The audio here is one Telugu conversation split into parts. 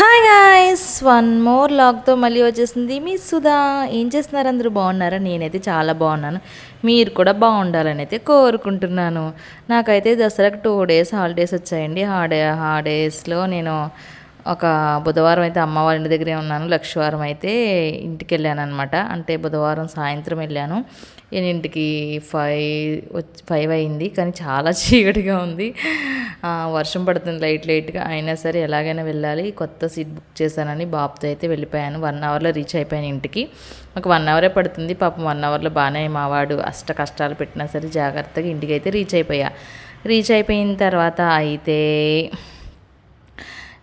హాయ్ గాయస్ వన్ మోర్ లాక్తో మళ్ళీ వచ్చేసింది మీ సుధా. ఏం చేస్తున్నారు? అందరూ బాగున్నారా? నేనైతే చాలా బాగున్నాను. మీరు కూడా బాగుండాలని అయితే కోరుకుంటున్నాను. నాకైతే దసరాకు టూ డేస్ హాలిడేస్ వచ్చాయండి. హాడే హాలిడేస్లో నేను ఒక బుధవారం అయితే అమ్మ వాళ్ళ ఇంటి దగ్గరే ఉన్నాను. లక్షవారం అయితే ఇంటికి వెళ్ళాను అనమాట అంటే బుధవారం సాయంత్రం వెళ్ళాను. ఎన్నింటికి ఫైవ్ వచ్చి ఫైవ్ అయింది కానీ చాలా చీకటిగా ఉంది. వర్షం పడుతుంది లైట్ లైట్గా. అయినా సరే ఎలాగైనా వెళ్ళాలి. కొత్త సీట్ బుక్ చేశానని బాబుతో అయితే వెళ్ళిపోయాను. వన్ అవర్లో రీచ్ అయిపోయాను ఇంటికి. ఒక వన్ అవరే పడుతుంది. పాపం వన్ అవర్లో బాగానే మావాడు అష్ట కష్టాలు పెట్టినా సరే జాగ్రత్తగా ఇంటికి అయితే రీచ్ అయిపోయా. రీచ్ అయిపోయిన తర్వాత అయితే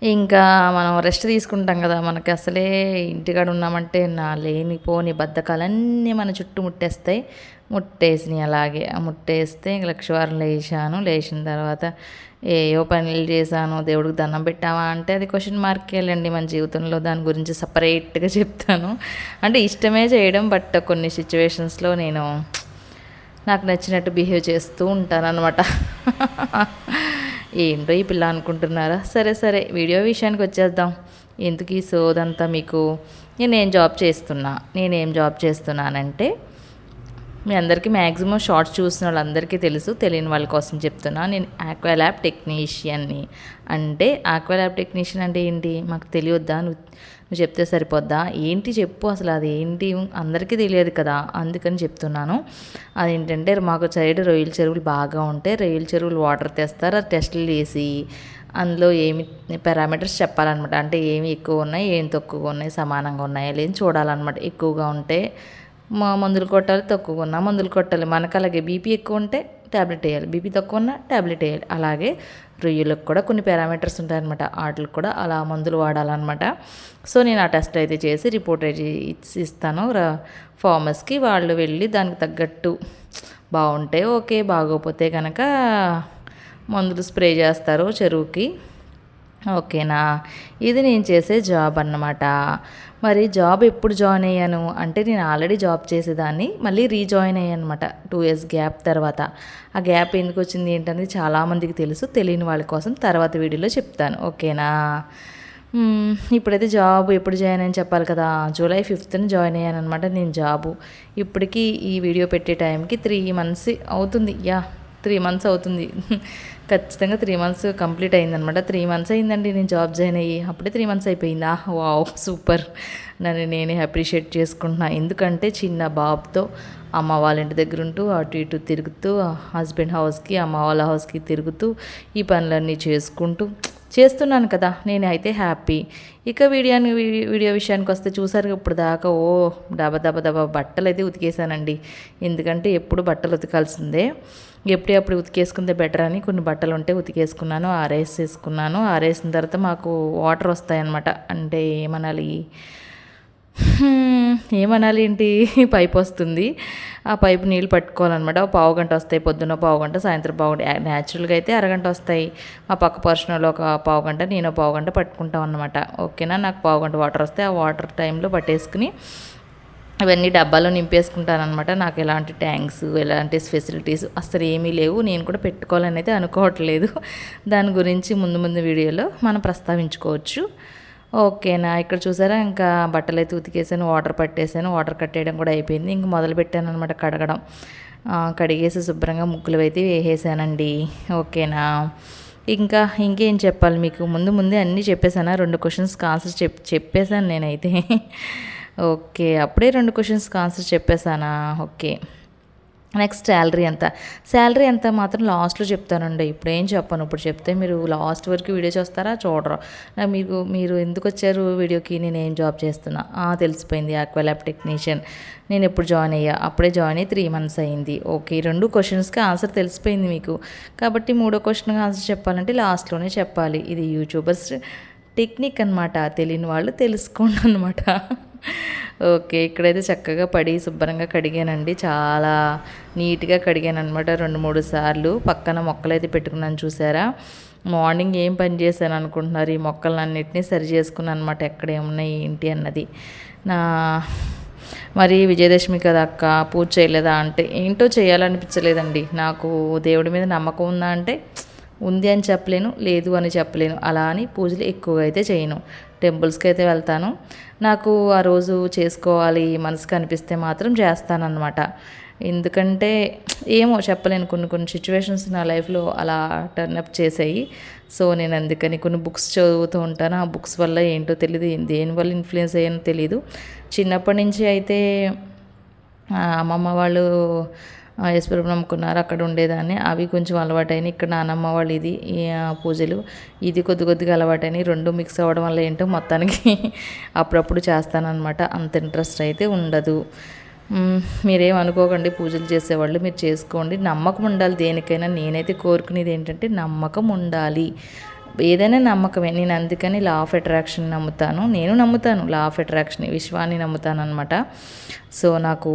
ఇంకా మనం రెస్ట్ తీసుకుంటాం కదా మనకి అసలే ఇంటికాడ ఉన్నామంటే నా లేనిపోని బద్ధకాలన్నీ మన చుట్టూ ముట్టేస్తాయి. ముట్టేసినాయి అలాగే ఆ ముట్టేస్తే ఇంక లక్షవారం లేచాను. లేచిన తర్వాత ఏయో పనులు చేశాను దేవుడికి దండం పెట్టావా అంటే అది క్వశ్చన్ మార్క్ వెళ్ళండి మన జీవితంలో. దాని గురించి సపరేట్గా చెప్తాను. అంటే ఇష్టమే చేయడం బట్ కొన్ని సిచ్యువేషన్స్లో నేను నాకు నచ్చినట్టు బిహేవ్ చేస్తూ ఉంటాను అనమాట ఏంటో ఈ పిల్ల అనుకుంటున్నారా? సరే సరే వీడియో విషయానికి వచ్చేద్దాం. ఎందుకు ఈ సోదంతా మీకు? నేనేం జాబ్ చేస్తున్నా నేనేం జాబ్ చేస్తున్నానంటే మీ అందరికీ మ్యాక్సిమం షార్ట్స్ చూసిన వాళ్ళందరికీ తెలుసు తెలియని వాళ్ళ కోసం చెప్తున్నా. నేను ఆక్వాల్యాబ్ టెక్నీషియన్ని. అంటే ఆక్వాల్యాబ్ టెక్నీషియన్ అంటే ఏంటి? మాకు తెలియొద్దా? నువ్వు నువ్వు చెప్తే సరిపోద్దా? ఏంటి చెప్పు అసలు అది ఏంటి? అందరికీ తెలియదు కదా అందుకని చెప్తున్నాను. అదేంటంటే మాకు సైడ్ రొయ్యల చెరువులు బాగా ఉంటాయి రొయ్యల చెరువులు వాటర్ తెస్తారు అది టెస్టులు చేసి అందులో ఏమి పారామీటర్స్ చెప్పాలన్నమాట. అంటే ఏమి ఎక్కువ ఉన్నాయి ఏం తక్కువగా ఉన్నాయి సమానంగా ఉన్నాయా లేని చూడాలన్నమాట. ఎక్కువగా ఉంటే మా మందులు కొట్టాలి తక్కువగా ఉన్నా మందులు కొట్టాలి. మనకు అలాగే బీపీ ఎక్కువ ఉంటే ట్యాబ్లెట్ వేయాలి. బీపీ తక్కువ ఉన్న ట్యాబ్లెట్ వేయాలి. అలాగే రొయ్యలకు కూడా కొన్ని పారామీటర్స్ ఉంటాయన్నమాట. వాటికి కూడా అలా మందులు వాడాలన్నమాట. సో నేను ఆ టెస్ట్ అయితే చేసి రిపోర్ట్ అయితే ఇచ్చి ఇస్తాను ఫార్మర్స్కి వాళ్ళు వెళ్ళి దానికి తగ్గట్టు బాగుంటే ఓకే బాగోపోతే కనుక మందులు స్ప్రే చేస్తారు చెరువుకి. ఓకేనా? ఇది నేను చేసే జాబ్ అన్నమాట. మరి జాబ్ ఎప్పుడు జాయిన్ అయ్యాను? అంటే నేను ఆల్రెడీ జాబ్ చేసేదాన్ని మళ్ళీ రీజాయిన్ అయ్యాను అనమాట టూ ఇయర్స్ గ్యాప్ తర్వాత. ఆ గ్యాప్ ఎందుకు వచ్చింది ఏంటనేది చాలామందికి తెలుసు తెలియని వాళ్ళ కోసం తర్వాత వీడియోలో చెప్తాను. ఓకేనా? ఇప్పుడైతే జాబ్ ఎప్పుడు జాయిన్ అని చెప్పాలి కదా? జూలై ఫిఫ్త్న జాయిన్ అయ్యాను అనమాట నేను జాబు. ఇప్పటికీ ఈ వీడియో పెట్టే టైంకి త్రీ మంత్స్ అవుతుంది. యా త్రీ మంత్స్ అవుతుంది. ఖచ్చితంగా త్రీ మంత్స్ కంప్లీట్ అయిందనమాట త్రీ మంత్స్ అయిందండి నేను జాబ్ జాయిన్ అయ్యి. అప్పుడే త్రీ మంత్స్ అయిపోయిందా? వావ్ సూపర్ నన్ను నేనే అప్రిషియేట్ చేసుకుంటున్నా. ఎందుకంటే చిన్న బాబుతో అమ్మ వాళ్ళ ఇంటి దగ్గర ఉంటూ అటు ఇటు తిరుగుతూ హస్బెండ్ హౌస్కి అమ్మ వాళ్ళ హౌస్కి తిరుగుతూ ఈ పనులన్నీ చేసుకుంటూ చేస్తున్నాను కదా నేను అయితే హ్యాపీ ఇక వీడియోని వీడియో విషయానికి వస్తే చూసారు ఇప్పుడు దాకా ఓ డబ దబ దబ బట్టలు అయితే ఉతికేసానండి. ఎందుకంటే ఎప్పుడు బట్టలు ఉతకాల్సిందే. ఎప్పుడు అప్పుడు ఉతికేసుకుంటే బెటర్ అని కొన్ని బట్టలు ఉంటే ఉతికేసుకున్నాను ఆరేసేసుకున్నాను. ఆరేసిన తర్వాత మాకు వాటర్ వస్తాయన్నమాట. అంటే ఏమనాలి? ఏమనాలి ఏంటి? పైప్ వస్తుంది. ఆ పైపు నీళ్ళు పట్టుకోవాలన్నమాట. ఒక పావు గంట వస్తాయి పొద్దున్న పావు గంట సాయంత్రం పావు గంట. న్యాచురల్గా అయితే అరగంట వస్తాయి. మా పక్క పర్సనలో ఒక పావు గంట నేను పావు గంట పట్టుకుంటాం అనమాట ఓకేనా? నాకు పావు గంట వాటర్ వస్తే ఆ వాటర్ టైంలో పట్టేసుకుని అవన్నీ డబ్బాలో నింపేసుకుంటానమాట నాకు ఎలాంటి ట్యాంక్స్ ఎలాంటి ఫెసిలిటీస్ అసలు ఏమీ లేవు. నేను కూడా పెట్టుకోవాలని అయితే అనుకోవట్లేదు. దాని గురించి ముందు ముందు వీడియోలో మనం ప్రస్తావించుకోవచ్చు. ఓకేనా ఇక్కడ చూసారా ఇంకా బట్టలు అయితే ఉతికేసాను వాటర్ పట్టేసాను వాటర్ కట్టేయడం కూడా అయిపోయింది. ఇంక మొదలు పెట్టాను అనమాట కడగడం. కడిగేసి శుభ్రంగా ముగ్గులు అయితే వేసేసానండి. ఓకేనా ఇంకా ఇంకేం చెప్పాలి మీకు? ముందు ముందే అన్నీ చెప్పేశానా రెండు క్వశ్చన్స్ ఆన్సర్ చెప్ చెప్పేశాను నేనైతే. ఓకే అప్పుడే రెండు క్వశ్చన్స్ ఆన్సర్ చెప్పేశానా ఓకే. నెక్స్ట్ శాలరీ ఎంత? శాలరీ ఎంత మాత్రం లాస్ట్లో చెప్తానండి. ఇప్పుడు ఏం చెప్పను. ఇప్పుడు చెప్తే మీరు లాస్ట్ వరకు వీడియో చూస్తారా? చూడరు. మీకు మీరు ఎందుకు వచ్చారు వీడియోకి? నేను ఏం జాబ్ చేస్తున్నా? తెలిసిపోయింది. ఆక్వాల్యాబ్ టెక్నీషియన్ నేను ఎప్పుడు జాయిన్ అయ్యా? అప్పుడే జాయిన్ అయ్యి త్రీ మంత్స్ అయింది. ఓకే రెండు క్వశ్చన్స్కి ఆన్సర్ తెలిసిపోయింది మీకు. కాబట్టి మూడో క్వశ్చన్కి ఆన్సర్ చెప్పాలంటే లాస్ట్లోనే చెప్పాలి. ఇది యూట్యూబర్స్ టెక్నిక్ అనమాట తెలియని వాళ్ళు తెలుసుకోండి అనమాట ఓకే ఇక్కడైతే చక్కగా పడి శుభ్రంగా కడిగానండి. చాలా నీట్గా కడిగాను అనమాట రెండు మూడు సార్లు. పక్కన మొక్కలైతే పెట్టుకున్నాను చూసారా? మార్నింగ్ ఏం పని చేశాను అనుకుంటున్నారు? ఈ మొక్కలన్నింటినీ సరి చేసుకున్నాను అనమాట ఎక్కడ ఏమున్నాయి ఏంటి అన్నది. నా మరి విజయదశమి కదా అక్క పూజ చేయలేదా అంటే ఏంటో చేయాలనిపించలేదండి. నాకు దేవుడి మీద నమ్మకం ఉందా అంటే ఉంది అని చెప్పలేను లేదు అని చెప్పలేను. అలా అని పూజలు ఎక్కువగా అయితే చేయను. టెంపుల్స్కి అయితే వెళ్తాను. నాకు ఆ రోజు చేసుకోవాలి మనసుకు అనిపిస్తే మాత్రం చేస్తానన్నమాట. ఎందుకంటే ఏమో చెప్పలేను కొన్ని కొన్ని సిచ్యువేషన్స్ నా లైఫ్లో అలా టర్న్ అప్ చేసాయి. సో నేను అందుకని కొన్ని బుక్స్ చదువుతూ ఉంటాను. ఆ బుక్స్ వల్ల ఏంటో తెలియదు దేనివల్ల ఇన్ఫ్లుయెన్స్ అయ్యానో తెలియదు చిన్నప్పటి నుంచి అయితే అమ్మమ్మ వాళ్ళు ఈశ్వరం నమ్ముకున్నారు అక్కడ ఉండేదాన్ని. అవి కొంచెం అలవాటైనాయి. ఇక్కడ నానమ్మ వాళ్ళు ఇది పూజలు. ఇది కొద్ది కొద్దిగా అలవాటైనాయి. రెండు మిక్స్ అవ్వడం వల్ల ఏంటో మొత్తానికి అప్పుడప్పుడు చేస్తానన్నమాట. అంత ఇంట్రెస్ట్ అయితే ఉండదు. మీరేం అనుకోకండి. పూజలు చేసేవాళ్ళు మీరు చేసుకోండి. నమ్మకం ఉండాలి దేనికైనా. నేనైతే కోరుకునేది ఏంటంటే నమ్మకం ఉండాలి. ఏదైనా నమ్మకమే. నేను అందుకని లా ఆఫ్ అట్రాక్షన్ నమ్ముతాను. నేను నమ్ముతాను. లా ఆఫ్ అట్రాక్షన్ విశ్వాన్ని నమ్ముతాను అనమాట సో నాకు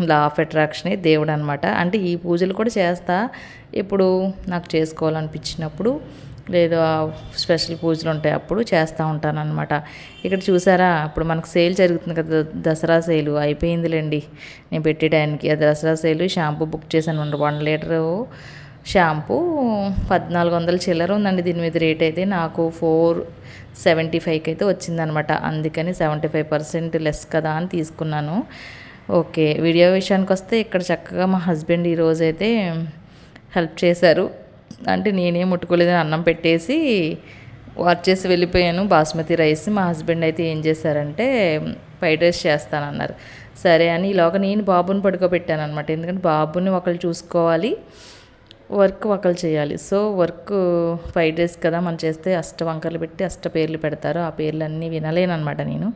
లా ఆఫ్ అట్రాక్షనే దేవుడు అనమాట అంటే ఈ పూజలు కూడా చేస్తా. ఇప్పుడు నాకు చేసుకోవాలనిపించినప్పుడు లేదా స్పెషల్ పూజలు ఉంటాయి అప్పుడు చేస్తూ ఉంటాను అనమాట ఇక్కడ చూసారా? ఇప్పుడు మనకు సేల్ జరుగుతుంది కదా దసరా సేలు. అయిపోయిందిలేండి. నేను పెట్టే టైంకి. ఆ దసరా సేలు షాంపూ బుక్ చేశాను. వన్ లీటరు షాంపూ పద్నాలుగు వందల చిల్లర ఉందండి. దీని మీద రేట్ అయితే నాకు ఫోర్ సెవెంటీ ఫైవ్కి అయితే వచ్చిందనమాట. అందుకని సెవెంటీ ఫైవ్ పర్సెంట్ లెస్ కదా అని తీసుకున్నాను. ఓకే వీడియో విషయానికి వస్తే ఇక్కడ చక్కగా మా హస్బెండ్ ఈరోజు అయితే హెల్ప్ చేశారు. అంటే నేనేం ముట్టుకోలేదని అన్నం పెట్టేసి వాచ్ చేసి వెళ్ళిపోయాను. బాస్మతి రైస్ మా హస్బెండ్ అయితే ఏం చేశారంటే ఫ్రైడ్ రైస్ చేస్తానన్నారు. సరే అని ఇలాగ నేను బాబుని పడుకోబెట్టాను అనమాట ఎందుకంటే బాబుని ఒకళ్ళు చూసుకోవాలి. వర్క్ ఒకరు చేయాలి. సో వర్క్ ఫ్రైడ్ రైస్ కదా మనం చేస్తే అష్ట వంకర్లు పెట్టి అష్ట పేర్లు పెడతారు. ఆ పేర్లు అన్నీ వినలేనమాట నేను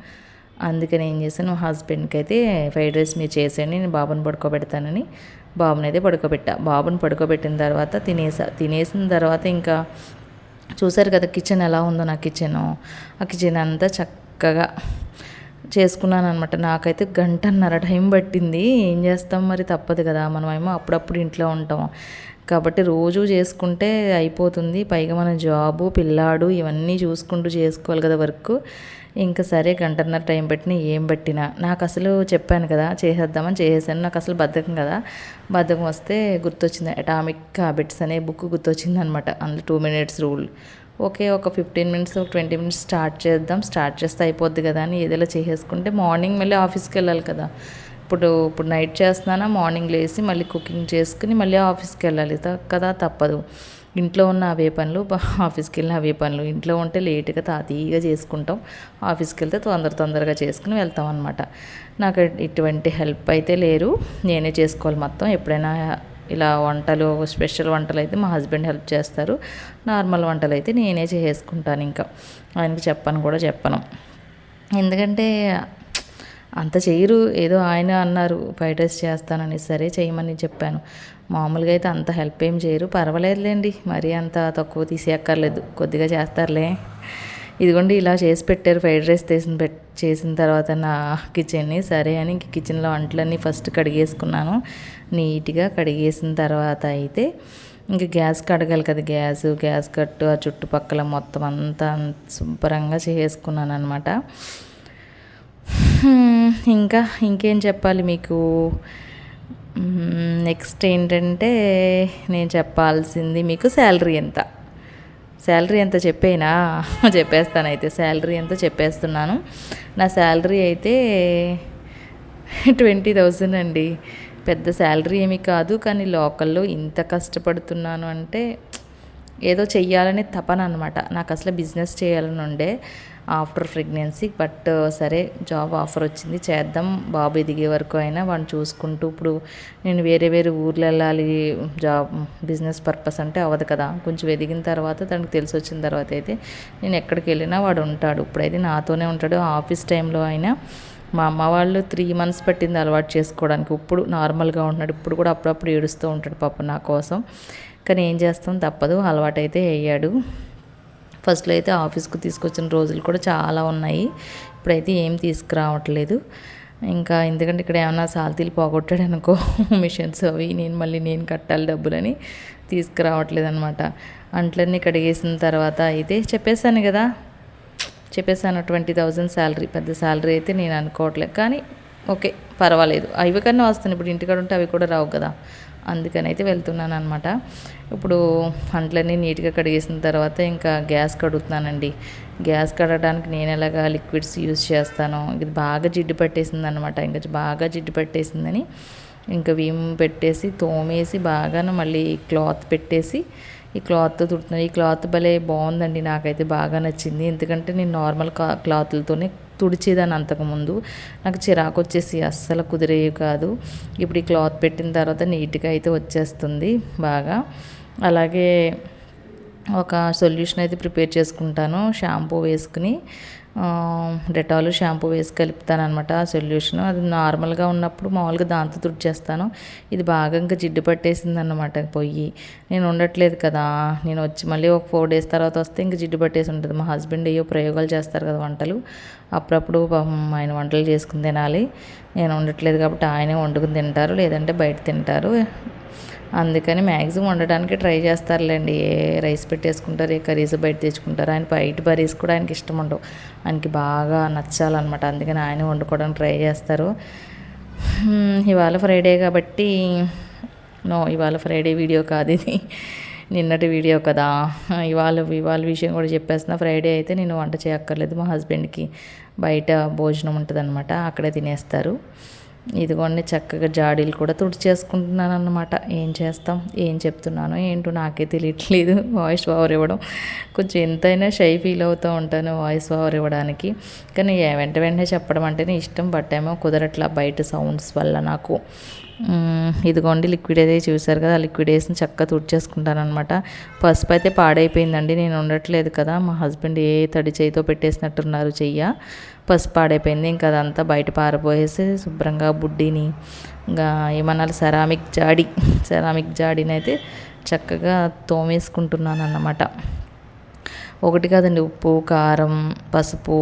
అందుకని ఏం చేశాను హస్బెండ్కి అయితే ఫ్రైడ్ రైస్ మీరు చేసేయండి నేను బాబుని పడుకోబెడతానని బాబుని అయితే పడుకోబెట్టా. బాబుని పడుకోబెట్టిన తర్వాత తినేసా. తినేసిన తర్వాత ఇంకా చూసారు కదా కిచెన్ ఎలా ఉందో నా కిచెన్. ఆ కిచెన్ అంతా చక్కగా చేసుకున్నాను అనమాట నాకైతే గంటన్నర టైం పట్టింది. ఏం చేస్తాం మరి? తప్పదు కదా. మనమేమో అప్పుడప్పుడు ఇంట్లో ఉంటాం. కాబట్టి రోజు చేసుకుంటే అయిపోతుంది. పైగా మన జాబు పిల్లాడు ఇవన్నీ చూసుకుంటూ చేసుకోవాలి కదా వర్క్. ఇంకా సరే గంటన్నర టైం పెట్టిన ఏం పెట్టినా. నాకు అసలు చెప్పాను కదా చేసేద్దామని చేసేసాను. నాకు అసలు బద్ధకం కదా. బద్ధకం వస్తే గుర్తొచ్చింది. అటామిక్ హ్యాబిట్స్ అనే బుక్ గుర్తొచ్చింది అనమాట అందులో టూ మినిట్స్ రూల్ ఓకే ఒక ఫిఫ్టీన్ మినిట్స్ ఒక ట్వంటీ మినిట్స్ స్టార్ట్ చేద్దాం. స్టార్ట్ చేస్తే అయిపోద్ది కదా అని ఏదైనా చేసేసుకుంటే మార్నింగ్ మళ్ళీ ఆఫీస్కి వెళ్ళాలి కదా. ఇప్పుడు ఇప్పుడు నైట్ చేస్తున్నానా? మార్నింగ్ లేచి మళ్ళీ కుకింగ్ చేసుకుని మళ్ళీ ఆఫీస్కి వెళ్ళాలి. కదా తప్పదు. ఇంట్లో ఉన్న అవే పనులు ఆఫీస్కి వెళ్ళిన అవే పనులు. ఇంట్లో ఉంటే లేట్గా తాతీగా చేసుకుంటాం. ఆఫీస్కి వెళ్తే తొందర తొందరగా చేసుకుని వెళ్తాం అనమాట నాకు ఇటువంటి హెల్ప్ అయితే లేరు. నేనే చేసుకోవాలి మొత్తం. ఎప్పుడైనా ఇలా వంటలు స్పెషల్ వంటలు అయితే మా హస్బెండ్ హెల్ప్ చేస్తారు. నార్మల్ వంటలు అయితే నేనే చేసుకుంటాను ఇంకా. ఆయనకి చెప్పను కూడా చెప్పను. ఎందుకంటే అంత చేయరు ఏదో ఆయన అన్నారు ఫ్రైడ్ రైస్ చేస్తానని సరే చేయమని చెప్పాను. మామూలుగా అయితే అంత హెల్ప్ ఏం చేయరు. పర్వాలేదులేండి మరీ అంత తక్కువ తీసేయక్కర్లేదు. కొద్దిగా చేస్తారులే. ఇదిగోండి ఇలా చేసి పెట్టారు. ఫ్రైడ్ రైస్ తీసిన పెట్ చేసిన తర్వాత నా కిచెన్ని సరే అని ఇంక కిచెన్లో వంటలన్నీ ఫస్ట్ కడిగేసుకున్నాను. నీట్గా కడిగేసిన తర్వాత అయితే ఇంక గ్యాస్ కడగాలి కదా గ్యాస్ గ్యాస్ కట్టు ఆ చుట్టుపక్కల మొత్తం అంతా శుభ్రంగా చేసుకున్నాను అనమాట ఇంకా ఇంకేం చెప్పాలి మీకు? నెక్స్ట్ ఏంటంటే నేను చెప్పాల్సింది మీకు శాలరీ ఎంత? శాలరీ ఎంత చెప్పేనా? చెప్పేస్తాను అయితే శాలరీ ఎంత చెప్పేస్తున్నాను. నా శాలరీ అయితే ట్వంటీ థౌజండ్ అండి. పెద్ద శాలరీ ఏమీ కాదు కానీ లోకల్లో ఇంత కష్టపడుతున్నాను అంటే ఏదో చెయ్యాలని తపన అనమాట నాకు అసలు బిజినెస్ చేయాలని ఉండే ఆఫ్టర్ ప్రెగ్నెన్సీ బట్ సరే జాబ్ ఆఫర్ వచ్చింది. చేద్దాం బాబు ఎదిగే వరకు అయినా వాడిని చూసుకుంటూ ఇప్పుడు నేను వేరే వేరే ఊర్లు వెళ్ళాలి జాబ్ బిజినెస్ పర్పస్ అంటే అవ్వదు కదా. కొంచెం ఎదిగిన తర్వాత తనకు తెలిసి వచ్చిన తర్వాత అయితే నేను ఎక్కడికి వెళ్ళినా వాడు ఉంటాడు. ఇప్పుడైతే నాతోనే ఉంటాడు. ఆఫీస్ టైంలో అయినా మా అమ్మ వాళ్ళు త్రీ మంత్స్ పట్టింది అలవాటు చేసుకోవడానికి. ఇప్పుడు నార్మల్గా ఉంటున్నాడు. ఇప్పుడు కూడా అప్పుడప్పుడు ఏడుస్తూ ఉంటాడు పాప నా కోసం. కానీ ఏం చేస్తాం తప్పదు అలవాటైతే అయ్యాడు. ఫస్ట్లో అయితే ఆఫీస్కి తీసుకొచ్చిన రోజులు కూడా చాలా ఉన్నాయి. ఇప్పుడైతే ఏం తీసుకురావట్లేదు. ఇంకా ఎందుకంటే ఇక్కడ ఏమైనా సాల్తీలు పోగొట్టాడు అనుకో మిషన్స్ అవి నేను మళ్ళీ నేను కట్టాలి డబ్బులని తీసుకురావట్లేదు అనమాట అంట్లన్నీ కడిగేసిన తర్వాత అయితే చెప్పేశాను కదా చెప్పేశాను ట్వంటీ థౌజండ్ శాలరీ పెద్ద శాలరీ అయితే నేను అనుకోవట్లేదు. కానీ ఓకే పర్వాలేదు. అవి కన్నా వస్తాను. ఇప్పుడు ఇంటికాడ ఉంటే అవి కూడా రావు కదా. అందుకని అయితే వెళ్తున్నాను అనమాట ఇప్పుడు అంట్లన్నీ నీట్గా కడిగేసిన తర్వాత ఇంకా గ్యాస్ కడుగుతున్నానండి. గ్యాస్ కడగడానికి నేను ఎలాగా లిక్విడ్స్ యూజ్ చేస్తాను ఇది బాగా జిడ్డు పట్టేసింది అనమాట ఇంకా బాగా జిడ్డు పట్టేసిందని ఇంకా విమ్ పెట్టేసి తోమేసి బాగాను మళ్ళీ క్లాత్ పెట్టేసి ఈ క్లాత్ తుడుతున్నాను. ఈ క్లాత్ భలే బాగుందండి. నాకైతే బాగా నచ్చింది. ఎందుకంటే నేను నార్మల్ క్లాత్లతోనే తుడిచేదాన్ని అంతకుముందు. నాకు చిరాకు వచ్చేసి అస్సలు కుదిరేవి కాదు. ఇప్పుడు ఈ క్లాత్ పెట్టిన తర్వాత నీట్గా అయితే వచ్చేస్తుంది బాగా. అలాగే ఒక సొల్యూషన్ అయితే ప్రిపేర్ చేసుకుంటాను. షాంపూ వేసుకుని డెటాల్ షాంపూ వేసి కలుపుతాను అనమాట ఆ సొల్యూషన్. అది నార్మల్గా ఉన్నప్పుడు మామూలుగా దాంతో తుడిచేస్తాను. ఇది బాగా ఇంకా జిడ్డు పట్టేసింది అనమాట పొయ్యి. నేను ఉండట్లేదు కదా. నేను వచ్చి మళ్ళీ ఒక ఫోర్ డేస్ తర్వాత వస్తే ఇంక జిడ్డు పట్టేసి ఉంటుంది. మా హస్బెండ్ అయ్యో ప్రయోగాలు చేస్తారు కదా వంటలు. అప్పుడప్పుడు ఆయన వంటలు చేసుకుని తినాలి. నేను ఉండట్లేదు కాబట్టి ఆయనే వండుకుని తింటారు. లేదంటే బయట తింటారు. అందుకని మ్యాక్సిమం వండడానికి ట్రై చేస్తారులేండి. ఏ రైస్ పెట్టేసుకుంటారు ఏ కర్రీస్ బయట తెచ్చుకుంటారు ఆయన బయట కర్రీస్ కూడా ఆయనకి ఇష్టం ఉండవు. ఆయనకి బాగా నచ్చాలన్నమాట. అందుకని ఆయన వండుకోవడానికి ట్రై చేస్తారు. ఇవాళ ఫ్రైడే కాబట్టి నో ఇవాళ ఫ్రైడే వీడియో కాదు ఇది. నిన్నటి వీడియో కదా. ఇవాళ ఇవాళ విషయం కూడా చెప్పేస్తున్నా. ఫ్రైడే అయితే నేను వంట చేయక్కర్లేదు మా హస్బెండ్కి. బయట భోజనం ఉంటుంది అనమాట అక్కడే తినేస్తారు. ఇదిగోండి చక్కగా జాడీలు కూడా తుడిచేసుకుంటున్నాను అన్నమాట ఏం చేస్తాం? ఏం చెప్తున్నాను ఏంటో నాకే తెలియట్లేదు వాయిస్ ఓవర్ ఇవ్వడం. కొంచెం ఎంతైనా షై ఫీల్ అవుతూ ఉంటాను వాయిస్ ఓవర్ ఇవ్వడానికి. కానీ వెంట వెంటనే చెప్పడం అంటేనే ఇష్టం బట్ ఏమో కుదరట్లా బయట సౌండ్స్ వల్ల నాకు. ఇదిగోండి లిక్విడ్ అయితే చూసారు కదా ఆ లిక్విడ్ వేసి చక్కగా తుడిచేసుకుంటాను అనమాట పసుపు అయితే పాడైపోయిందండి నేను ఉండట్లేదు కదా మా హస్బెండ్ ఏ తడి చేయితో పెట్టేసినట్టున్నారు చెయ్య. పసుపు పాడైపోయింది ఇంకా అదంతా బయట పారబోయేసి శుభ్రంగా బుడ్డిని ఇంకా ఏమన్నా సెరామిక్ జాడి సెరామిక్ జాడిని అయితే చక్కగా తోమేసుకుంటున్నాను అన్నమాట ఒకటి కాదండి ఉప్పు కారం పసుపు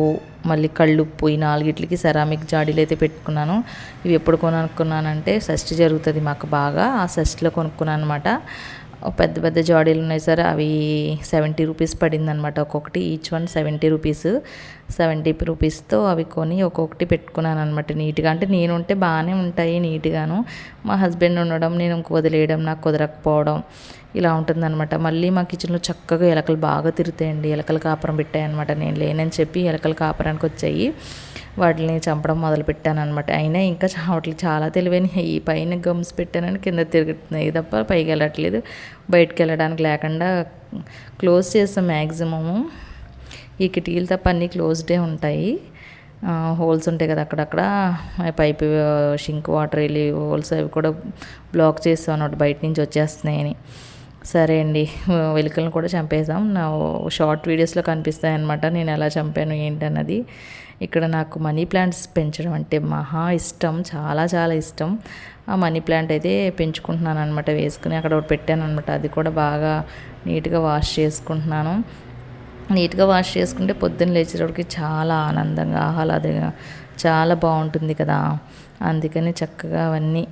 మళ్ళీ కళ్ళుప్పు ఈ నాలుగిట్లకి సెరామిక్ జాడీలు అయితే పెట్టుకున్నాను. ఇవి ఎప్పుడు కొనుక్కున్నానంటే షష్టి జరుగుతుంది మాకు బాగా. ఆ షష్టిలో కొనుక్కున్నాను అనమాట పెద్ద పెద్ద జాడీలు ఉన్నాయి సార్. అవి సెవెంటీ రూపీస్ పడింది అనమాట ఒక్కొక్కటి. Each one seventy rupees seventy రూపీస్తో అవి కొని ఒక్కొక్కటి పెట్టుకున్నాను అనమాట నీట్గా. అంటే నేను ఉంటే బాగానే ఉంటాయి నీట్గాను. మా హస్బెండ్ ఉండడం నేను వదిలేయడం నాకు కుదరకపోవడం ఇలా ఉంటుందన్నమాట. మళ్ళీ మా కిచెన్లో చక్కగా ఎలకలు బాగా తిరుగుతాయండి. ఎలకలు కాపురం పెట్టాయన్నమాట నేను. లేనని చెప్పి ఎలకలు కాపురానికి వచ్చాయి. వాటిని చంపడం మొదలుపెట్టాను అనమాట అయినా ఇంకా వాటికి చాలా తెలివైన ఈ పైన గమ్స్ పెట్టానని కింద తిరుగుతున్నాయి తప్ప పైకి వెళ్ళట్లేదు. బయటకు వెళ్ళడానికి లేకుండా క్లోజ్ చేస్తాం మ్యాక్సిమము ఈ కిటికీలు తప్ప అన్నీ క్లోజ్డే ఉంటాయి. హోల్స్ ఉంటాయి కదా అక్కడక్కడ. పైప్ షింక్ వాటర్ వెళ్ళి హోల్స్ అవి కూడా బ్లాక్ చేస్తాం అన్నమాట బయట నుంచి వచ్చేస్తున్నాయని సరే అండి వెలుకలను కూడా చంపేసాం నా షార్ట్ వీడియోస్లో కనిపిస్తాయన్నమాట నేను ఎలా చంపాను ఏంటన్నది. ఇక్కడ నాకు మనీ ప్లాంట్స్ పెంచడం అంటే మహా ఇష్టం చాలా చాలా ఇష్టం. ఆ మనీ ప్లాంట్ అయితే పెంచుకుంటున్నాను అనమాట వేసుకుని అక్కడ ఒకటి పెట్టాను అనమాట అది కూడా బాగా నీట్గా వాష్ చేసుకుంటున్నాను. నీట్గా వాష్ చేసుకుంటే పొద్దున్న లేచేటప్పటికి చాలా ఆనందంగా ఆహ్లాదంగా చాలా బాగుంటుంది కదా. అందుకని చక్కగా అవన్నీ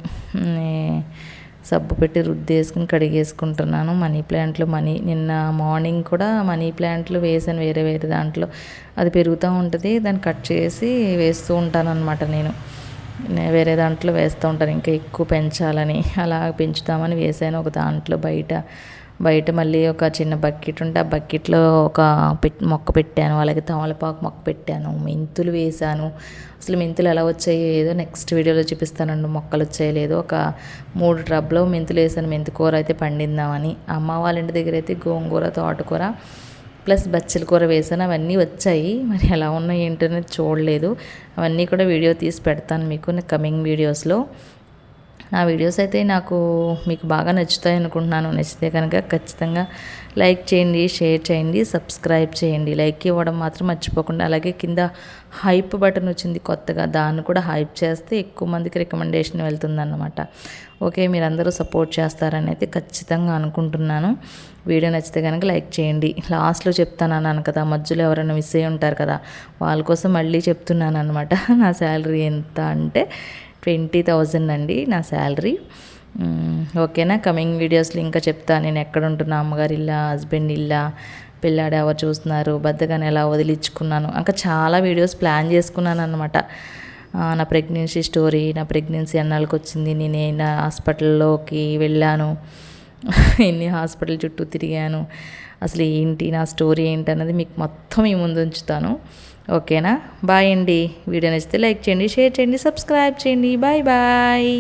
సబ్బు పెట్టి రుద్దేసుకుని కడిగేసుకుంటున్నాను. మనీ ప్లాంట్లు మనీ నిన్న మార్నింగ్ కూడా మనీ ప్లాంట్లు వేసాను వేరే వేరే దాంట్లో. అది పెరుగుతూ ఉంటుంది దాన్ని కట్ చేసి వేస్తూ ఉంటాను అనమాట నేను వేరే దాంట్లో వేస్తూ ఉంటాను ఇంకా ఎక్కువ పెంచాలని. అలా పెంచుతామని వేసాను ఒక దాంట్లో బయట. బయట మళ్ళీ ఒక చిన్న బకెట్ ఉంటే ఆ బకెట్లో ఒక పెట్ మొక్క పెట్టాను. అలాగే తమలపాకు మొక్క పెట్టాను. మెంతులు వేసాను అసలు మెంతులు ఎలా వచ్చాయో ఏదో నెక్స్ట్ వీడియోలో చూపిస్తానండి. మొక్కలు వచ్చాయో లేదో ఒక మూడు ట్రబ్లో మెంతులు వేసాను మెంతికూర అయితే పండిందామని అమ్మ వాళ్ళ ఇంటి దగ్గర అయితే గోంగూర తోటకూర ప్లస్ బచ్చల కూర వేసాను అవన్నీ వచ్చాయి. మరి ఎలా ఉన్నాయి ఏంటనేది చూడలేదు. అవన్నీ కూడా వీడియో తీసి పెడతాను మీకు కమింగ్ వీడియోస్లో. నా వీడియోస్ అయితే నాకు మీకు బాగా నచ్చుతాయి అనుకుంటున్నాను. నచ్చితే కనుక ఖచ్చితంగా లైక్ చేయండి షేర్ చేయండి సబ్స్క్రైబ్ చేయండి. లైక్ ఇవ్వడం మాత్రం మర్చిపోకుండా. అలాగే కింద హైప్ బటన్ వచ్చింది కొత్తగా దాన్ని కూడా హైప్ చేస్తే ఎక్కువ మందికి రికమెండేషన్ వెళ్తుందన్నమాట. ఓకే మీరందరూ సపోర్ట్ చేస్తారని అయితే ఖచ్చితంగా అనుకుంటున్నాను. వీడియో నచ్చితే కనుక లైక్ చేయండి. లాస్ట్లో చెప్తాను అన్నాను కదా మధ్యలో ఎవరైనా మిస్ అయ్యి ఉంటారు కదా వాళ్ళ కోసం మళ్ళీ చెప్తున్నాను అనమాట నా శాలరీ ఎంత అంటే ట్వంటీ థౌజండ్ అండి నా శాలరీ. ఓకేనా? కమింగ్ వీడియోస్లో ఇంకా చెప్తా. నేను ఎక్కడ ఉంటున్నా? అమ్మగారు ఇల్లా? హస్బెండ్ ఇల్లా? పిల్లాడు ఎవరు చూస్తున్నారు? బద్దగాని ఎలా వదిలించుకున్నాను? ఇంకా చాలా వీడియోస్ ప్లాన్ చేసుకున్నాను అనమాట నా ప్రెగ్నెన్సీ స్టోరీ నా ప్రెగ్నెన్సీ అన్నాళ్ళకి వచ్చింది నేను నా హాస్పిటల్లోకి వెళ్ళాను. ఎన్ని హాస్పిటల్ చుట్టూ తిరిగాను. అసలు ఏంటి? నా స్టోరీ ఏంటి అన్నది మీకు మొత్తం ఈ ముందు ఉంచుతాను. ఓకేనా? బాయ్ అండి. వీడియో నచ్చితే లైక్ చేయండి షేర్ చేయండి సబ్స్క్రైబ్ చేయండి. Bye bye.